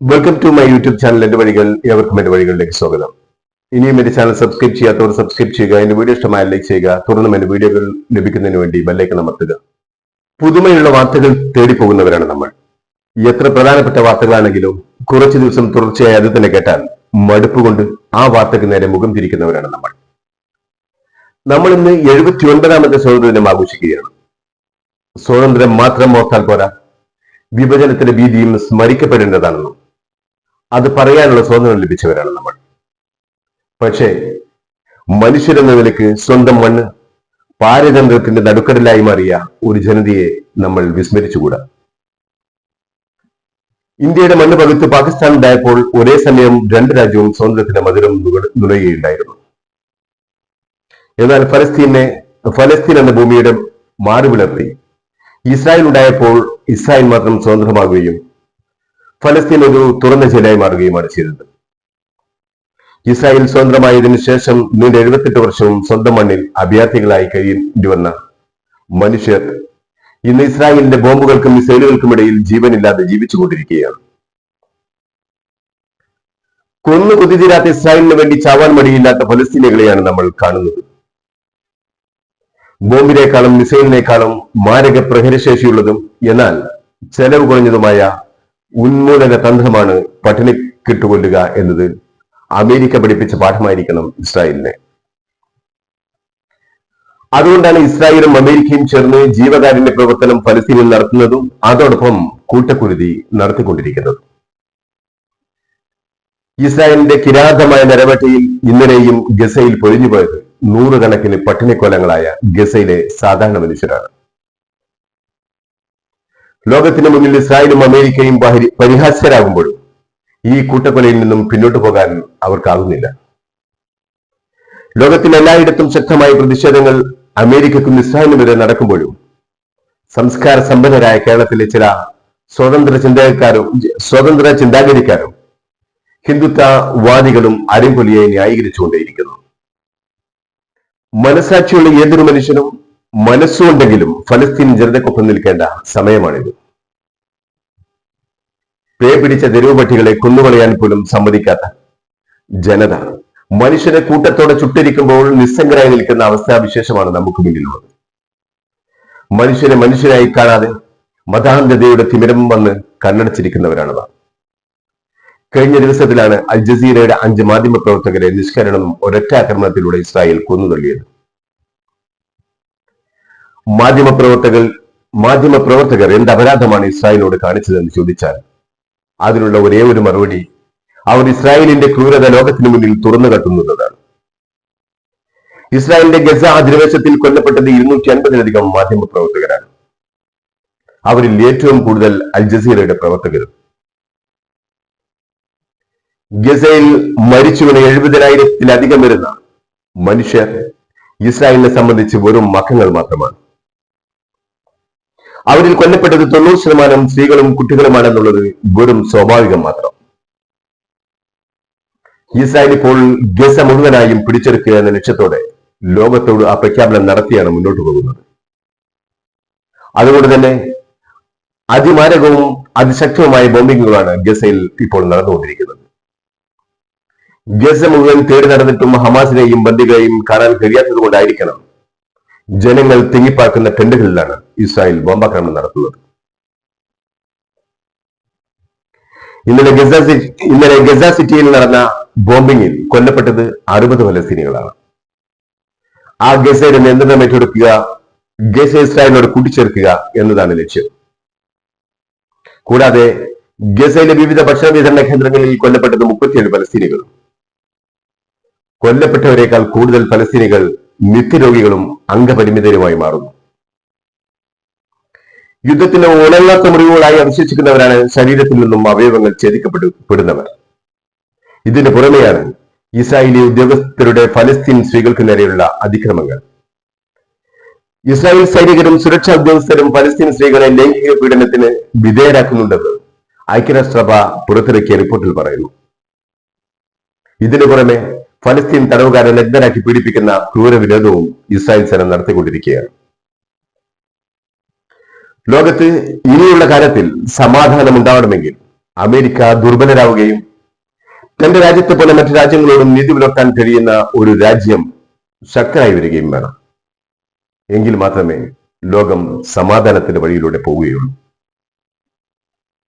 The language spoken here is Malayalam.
Welcome to my YouTube channel എന്റെ വഴികൾ ഏവർക്കും എന്റെ വഴികളിലേക്ക് സ്വാഗതം. ഇനിയും എന്റെ ചാനൽ സബ്സ്ക്രൈബ് ചെയ്യാത്തവർ സബ്സ്ക്രൈബ് ചെയ്യുക. എന്റെ വീഡിയോ ഇഷ്ടമായ ലൈക്ക് ചെയ്യുക. തുടർന്നും എന്റെ വീഡിയോകൾ ലഭിക്കുന്നതിന് വേണ്ടി ബെല്ലേക്ക് അമർത്തുക. പുതുമയുള്ള വാർത്തകൾ തേടിപ്പോകുന്നവരാണ് നമ്മൾ. എത്ര പ്രധാനപ്പെട്ട വാർത്തകളാണെങ്കിലും കുറച്ചു ദിവസം തുടർച്ചയായി അത് തന്നെ കേട്ടാൽ മടുപ്പ് കൊണ്ട് ആ വാർത്തയ്ക്ക് നേരെ മുഖം തിരിക്കുന്നവരാണ് നമ്മൾ. നമ്മൾ ഇന്ന് എഴുപത്തി ഒൻപതാമത്തെ സ്വാതന്ത്ര്യ ആഘോഷിക്കുകയാണ്. സ്വാതന്ത്ര്യം മാത്രം ഓർത്താൽ പോരാ. വിഭജനത്തിന്റെ ഭീതിയും സ്മരിക്കപ്പെടേണ്ടതാണെന്നും അത് പറയാനുള്ള സ്വാതന്ത്ര്യം ലഭിച്ചവരാണ് നമ്മൾ. പക്ഷേ മനുഷ്യരെന്ന നിലയ്ക്ക് സ്വന്തം മണ്ണ് പാരതന്ത്രത്തിന്റെ നടുക്കടലായി മാറിയ ഒരു ജനതയെ നമ്മൾ വിസ്മരിച്ചുകൂടാ? ഇന്ത്യയുടെ മണ്ണ് പകുത്ത് പാകിസ്ഥാൻ ഉണ്ടായപ്പോൾ ഒരേ സമയം രണ്ട് രാജ്യവും സ്വാതന്ത്ര്യത്തിന്റെ മധുരം നുഴയുകയുണ്ടായിരുന്നു എന്നാൽ ഫലസ്തീനെ ഫലസ്തീൻ എന്ന ഭൂമിയുടെ മാറുവിളർത്തി. ഇസ്രായേൽ ഉണ്ടായപ്പോൾ ഇസ്രായേൽ മാത്രം സ്വതന്ത്രമാകുകയും ഫലസ്തീൻ ഒരു തുറന്ന ജില്ലയായി മാറുകയുമാണ് ചെയ്തത്. ഇസ്രായേൽ സ്വതന്ത്രമായതിനു ശേഷം നീണ്ട എഴുപത്തെട്ട് വർഷവും സ്വന്തം മണ്ണിൽ അഭയാർത്ഥികളായി കഴിയേണ്ടി വന്ന മനുഷ്യർ ഇന്ന് ഇസ്രായേലിന്റെ ബോംബുകൾക്കും മിസൈലുകൾക്കും ഇടയിൽ ജീവനില്ലാതെ ജീവിച്ചുകൊണ്ടിരിക്കുകയാണ്. കൊന്നു കുതിരാത്ത ഇസ്രായേലിന് വേണ്ടി ചാവാൻ മടിയില്ലാത്ത ഫലസ്തീനികളെയാണ് നമ്മൾ കാണുന്നത്. ബോംബിനേക്കാളും മിസൈലിനേക്കാളും മാരക പ്രഹരശേഷിയുള്ളതും എന്നാൽ ചെലവ് കുറഞ്ഞതുമായ ഉന്മൂലന തന്ത്രമാണ് പട്ടിണി കിട്ടുകൊല്ലുക എന്നത് അമേരിക്ക പഠിപ്പിച്ച പാഠമായിരിക്കണം ഇസ്രായേലിനെ. അതുകൊണ്ടാണ് ഇസ്രായേലും അമേരിക്കയും ചേർന്ന് ജീവകാരുണ്യ പ്രവർത്തനം ഫലസ്തീനിൽ നടത്തുന്നതും അതോടൊപ്പം കൂട്ടക്കുരുതി നടത്തിക്കൊണ്ടിരിക്കുന്നതും. ഇസ്രായേലിന്റെ കിരാതമായ നിലവട്ടയിൽ ഇന്നലെയും ഗസയിൽ പൊലിഞ്ഞുപോയത് നൂറുകണക്കിന് പട്ടിണിക്കൊലങ്ങളായ ഗസയിലെ സാധാരണ മനുഷ്യരാണ്. ലോകത്തിന് മുന്നിൽ ഇസ്രായേലും അമേരിക്കയും പരി- പരിഹാസ്യരാകുമ്പോഴും ഈ കൂട്ടക്കൊലയിൽ നിന്നും പിന്നോട്ട് പോകാൻ അവർക്കാകുന്നില്ല. ലോകത്തിൽ എല്ലായിടത്തും ശക്തമായ പ്രതിഷേധങ്ങൾ അമേരിക്കക്കും വരെ നടക്കുമ്പോഴും സംസ്കാര സമ്പന്നരായ കേരളത്തിലെ ചില സ്വതന്ത്ര ചിന്തകക്കാരും സ്വതന്ത്ര ചിന്താഗതിക്കാരും ഹിന്ദുത്വവാദികളും അരിങ്കൊലിയെ ന്യായീകരിച്ചുകൊണ്ടേയിരിക്കുന്നു. മനസാക്ഷിയുള്ള ഏതൊരു മനുഷ്യനും മനസ്സുകൊണ്ടെങ്കിലും ഫലസ്തീൻ ജനതയ്ക്കൊപ്പം നിൽക്കേണ്ട സമയമാണിത്. പേ പിടിച്ച തെരുവ് പട്ടികളെ കൊന്നുകളയാൻ പോലും സമ്മതിക്കാത്ത ജനത. മനുഷ്യരെ കൂട്ടത്തോടെ ചുട്ടിരിക്കുമ്പോൾ നിസ്സംഗരായി നിൽക്കുന്ന അവസ്ഥാവിശേഷമാണ് നമുക്ക് മുന്നിലുള്ളത്. മനുഷ്യരെ മനുഷ്യരായി കാണാതെ മതാന്ധതയുടെ തിമിരം വന്ന് കണ്ണടച്ചിരിക്കുന്നവരാണ് കഴിഞ്ഞ ദിവസത്തിലാണ് അൽ ജസീറയുടെ അഞ്ച് മാധ്യമ പ്രവർത്തകരെ നിഷ്കരണം ഒരൊറ്റ ആക്രമണത്തിലൂടെ ഇസ്രായേൽ കൊന്നുതള്ളിയത്. മാധ്യമ പ്രവർത്തകർ മാധ്യമപ്രവർത്തകർ എന്ത് അപരാധമാണ് ഇസ്രായേലിനോട് കാണിച്ചതെന്ന് ചോദിച്ചാൽ അതിനുള്ള ഒരേ ഒരു മറുപടി അവർ ഇസ്രായേലിന്റെ ക്രൂരത ലോകത്തിന് മുന്നിൽ തുറന്നു കട്ടുന്നതാണ്. ഇസ്രായേലിന്റെ ഗസ അധിനിവേശത്തിൽ കൊല്ലപ്പെട്ടത് ഇരുന്നൂറ്റി അൻപതിലധികം മാധ്യമ പ്രവർത്തകരാണ് അവരിൽ ഏറ്റവും കൂടുതൽ അൽ ജസീറയുടെ പ്രവർത്തകരും. ഗസയിൽ മരിച്ചുവിന് എഴുപതിനായിരത്തിലധികം വരുന്ന മനുഷ്യർ ഇസ്രായേലിനെ സംബന്ധിച്ച് വെറും മക്കങ്ങൾ മാത്രമാണ്. അവരിൽ കൊല്ലപ്പെട്ടത് തൊണ്ണൂറ് ശതമാനം സ്ത്രീകളും കുട്ടികളുമാണെന്നുള്ളത് വെറും സ്വാഭാവികം മാത്രം. ഇസ്രായേൽ ഇപ്പോൾ ഗസ മുഴുവനായും പിടിച്ചെടുക്കുക എന്ന ലക്ഷ്യത്തോടെ ലോകത്തോട് ആ പ്രഖ്യാപനം നടത്തിയാണ് മുന്നോട്ട് പോകുന്നത്. അതുകൊണ്ട് തന്നെ അതിമാരകവും അതിശക്തവുമായ ബോംബിങ്ങുകളാണ് ഗസയിൽ ഇപ്പോൾ നടന്നുകൊണ്ടിരിക്കുന്നത്. ഗസ മുഴുവൻ തേടി നടന്നിട്ടും ഹമാസിനെയും ബന്ദികളെയും കാണാൻ കഴിയാത്തത് കൊണ്ടായിരിക്കണം ജനങ്ങൾ തിങ്ങിപ്പാർക്കുന്ന ടെന്റുകളിലാണ് ഇസ്രായേൽ ബോംബാക്രമണം നടത്തുന്നത്. ഇന്നലെ ഗസ ഇന്നലെ ഗസ സിറ്റിയിൽ നടന്ന ബോംബിങ്ങിൽ കൊല്ലപ്പെട്ടത് അറുപത് ഫലസ്തീനികളാണ്. ആ ഗസയുടെ നിയന്ത്രണം ഏറ്റെടുക്കുക ഗസ ഇസ്രായേലിനോട് കൂട്ടിച്ചേർക്കുക എന്നതാണ് ലക്ഷ്യം. കൂടാതെ ഗസയിലെ വിവിധ ഭക്ഷണ വിതരണ കേന്ദ്രങ്ങളിൽ കൊല്ലപ്പെട്ടത് മുപ്പത്തിയേഴ് ഫലസ്തീനികളും. കൊല്ലപ്പെട്ടവരെക്കാൾ കൂടുതൽ ഫലസ്തീനികൾ നിത്യരോഗികളും അംഗപരിമിതരുമായി മാറുന്നു. യുദ്ധത്തിന്റെ ഉണങ്ങാത്ത മുറിവുകളായി അവശേഷിക്കുന്നവരാണ് ശരീരത്തിൽ നിന്നും അവയവങ്ങൾ ഛേദിക്കപ്പെടുന്നവർ. ഇതിന് പുറമെയാണ് ഇസ്രായേലി ഉദ്യോഗസ്ഥരുടെ ഫലസ്തീൻ സ്ത്രീകൾക്ക് നേരെയുള്ള അതിക്രമങ്ങൾ. ഇസ്രായേൽ സൈനികരും സുരക്ഷാ ഉദ്യോഗസ്ഥരും ഫലസ്തീൻ സ്ത്രീകളെ ലൈംഗിക പീഡനത്തിന് വിധേയരാക്കുന്നുണ്ടെന്ന് ഐക്യരാഷ്ട്രസഭ പുറത്തിറക്കിയ റിപ്പോർട്ടിൽ പറയുന്നു. ഇതിനു പുറമെ ഫലസ്തീൻ തടവുകാരെ നഗ്നരാക്കി പീഡിപ്പിക്കുന്ന ക്രൂരവിരോധവും ഇസ്രായേൽ സേന നടത്തിക്കൊണ്ടിരിക്കുകയാണ്. ലോകത്ത് ഇനിയുള്ള കാലത്തിൽ സമാധാനം ഉണ്ടാവണമെങ്കിൽ അമേരിക്ക ദുർബലരാവുകയും തന്റെ രാജ്യത്തെ പോലെ മറ്റു രാജ്യങ്ങളോടും നീതി പുലർത്താൻ കഴിയുന്ന ഒരു രാജ്യം ശക്തരായി വരികയും വേണം. എങ്കിൽ മാത്രമേ ലോകം സമാധാനത്തിന്റെ വഴിയിലൂടെ പോവുകയുള്ളൂ.